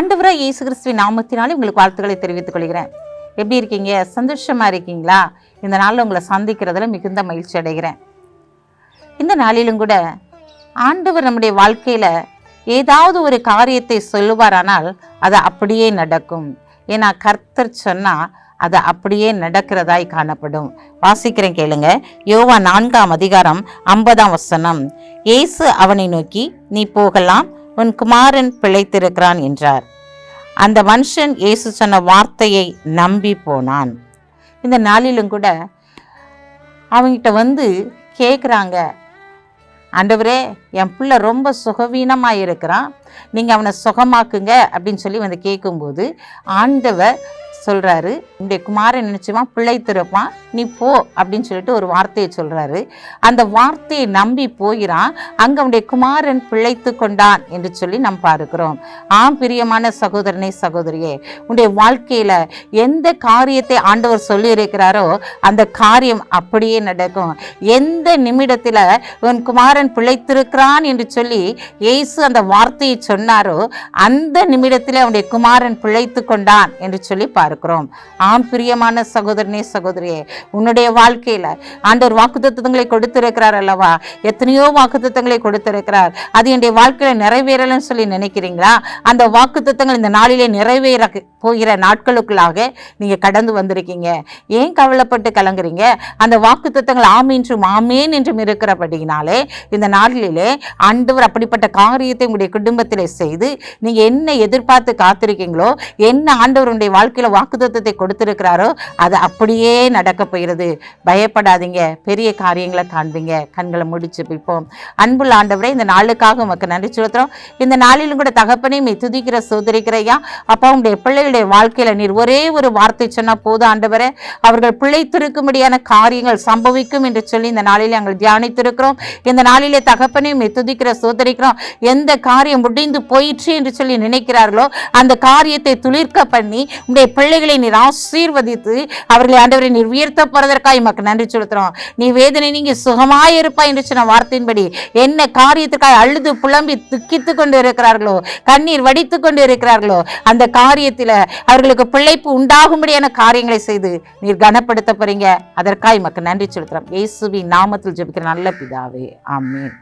ஆண்டவராக இயேசு கிறிஸ்துவின் நாமத்தினாலே உங்களுக்கு வாழ்த்துக்களை தெரிவித்துக் கொள்கிறேன். எப்படி இருக்கீங்க? சந்தோஷமாக இருக்கீங்களா? இந்த நாளில் உங்களை சந்திக்கிறதுல மிகுந்த மகிழ்ச்சி அடைகிறேன். இந்த நாளிலும் கூட ஆண்டவர் நம்முடைய வாழ்க்கையில் ஏதாவது ஒரு காரியத்தை சொல்லுவாரானால் அது அப்படியே நடக்கும். ஏன்னா கர்த்தர் சொன்னால் அது அப்படியே நடக்கிறதாய் காணப்படும். வாசிக்கிறேன் கேளுங்க. யோவா நான்காம் அதிகாரம் ஐம்பதாம் வசனம். இயேசு அவனை நோக்கி நீ போகலாம் உன் குமாரன் பிழைத்திருக்கிறான் என்றார். அந்த மனுஷன் இயேசு சொன்ன வார்த்தையை நம்பி போனான். இந்த நாளிலும் கூட அவங்கிட்ட வந்து கேட்குறாங்க ஆண்டவரே என் பிள்ளை ரொம்ப சுகவீனமாக இருக்கிறான். நீங்கள் அவனை சுகமாக்குங்க அப்படின்னு சொல்லி வந்து கேட்கும்போது ஆண்டவர் சொல்கிறாரு உன்னுடைய குமாரன் நினச்சிமா பிழைத்திருப்பான். நீ போ அப்படின்னு சொல்லிட்டு ஒரு வார்த்தையை சொல்கிறாரு அந்த வார்த்தையை நம்பி போகிறான். அங்கே அவனுடைய குமாரன் பிழைத்து கொண்டான் என்று சொல்லி நாம் பார்க்கிறோம். ஆம் பிரியமான சகோதரனே சகோதரியே உன்னுடைய வாழ்க்கையில் எந்த காரியத்தை ஆண்டவர் சொல்லியிருக்கிறாரோ அந்த காரியம் அப்படியே நடக்கும். எந்த நிமிடத்தில் உன் குமாரன் பிழைத்திருக்கிறான் என்று சொல்லி இயேசு அந்த வார்த்தையை சொன்னாரோ அந்த நிமிடத்தில் அவனுடைய குமாரன் பிழைத்து கொண்டான் என்று சொல்லி பார்க்கிறோம். ஆம் பிரியமான சகோதரனே சகோதரியே உன்னுடைய வாழ்க்கையில. ஆண்டவர் வாக்குத்தத்தங்களை கொடுத்திருக்கிறார் அல்லவா? எத்தனையோ வாக்குத்தத்தங்களை கொடுத்திருக்கிறார். அது என்னுடைய வாழ்க்கையில நிறைவேறலன்னு சொல்லி நினைக்கிறீங்களா? அந்த வாக்குத்தத்தங்கள் இந்த நாளிலே நிறைவேற போகிற நாட்களுக்குள்ளாக நீங்க கடந்து வந்திருக்கீங்க. ஏன் கவலைப்பட்டு கலங்குறீங்க? அந்த வாக்குத்தத்தங்கள் ஆமீன்றும் ஆமேன் என்றும் இருக்கிறபடினாலே இந்த நாளிலே ஆண்டவர் அப்படிப்பட்ட காரியத்தை உங்களுடைய குடும்பத்திலே செய்து நீங்க என்ன எதிர்பார்த்து காத்திருக்கீங்களோ என்ன ஆண்டவருடைய வாழ்க்கையில வாக்குத்தத்தை கொடுத்திருக்கிறாரோ அது அப்படியே நடக்க போயிடுது பயப்படாதீங்க. பெரிய காரியங்களை காண்பீங்க கண்களை முடிச்சு பிப்போம் அன்புள்ள ஆண்டவரே இந்த நாளுக்காக உமக்கு நன்றி செலுத்துறோம். இந்த நாளிலும் கூட தகப்பனையும் துதிக்கிற சோதரிக்கிறையா அப்பா உங்களுடைய பிள்ளைகளுடைய வாழ்க்கையில நீர் ஒரே ஒரு வார்த்தை சொன்னா போதும் ஆண்டவரே. அவர்கள் பிழைத்திருக்கும்படியான காரியங்கள் சம்பவிக்கும் என்று சொல்லி இந்த நாளிலே நாங்கள் தியானித்திருக்கிறோம். இந்த நாளிலே தகப்பனையும் துதிக்கிற சோதரிக்கிறோம். எந்த காரியம் முடிந்து போயிற்று என்று சொல்லி நினைக்கிறார்களோ அந்த காரியத்தை துளிர்க்க பண்ணி உங்களுடைய பிள்ளைகளை நீர் ஆசீர்வதித்து அவர்களை ஆண்டவரை நீர் உயர்த்த போறதற்காக உமக்கு நன்றி செலுத்துறோம். நீ வேதனை நீங்க சுகமாயிருப்பாய் என்று சொன்ன வார்த்தையின்படி என்ன காரியத்துக்காக அழுது புலம்பி துக்கித்து கொண்டு இருக்கிறார்களோ கண்ணீர் வடித்து கொண்டு இருக்கிறார்களோ அந்த காரியத்தில் அவர்களுக்கு பிழைப்பு உண்டாகும்படியான காரியங்களை செய்து நீர் கனப்படுத்த போறீங்க. அதற்காக மக்கள் நன்றி செலுத்துறோம். இயேசுவின் நாமத்தில் ஜெபிக்கிற நல்ல பிதாவே. ஆமீன்.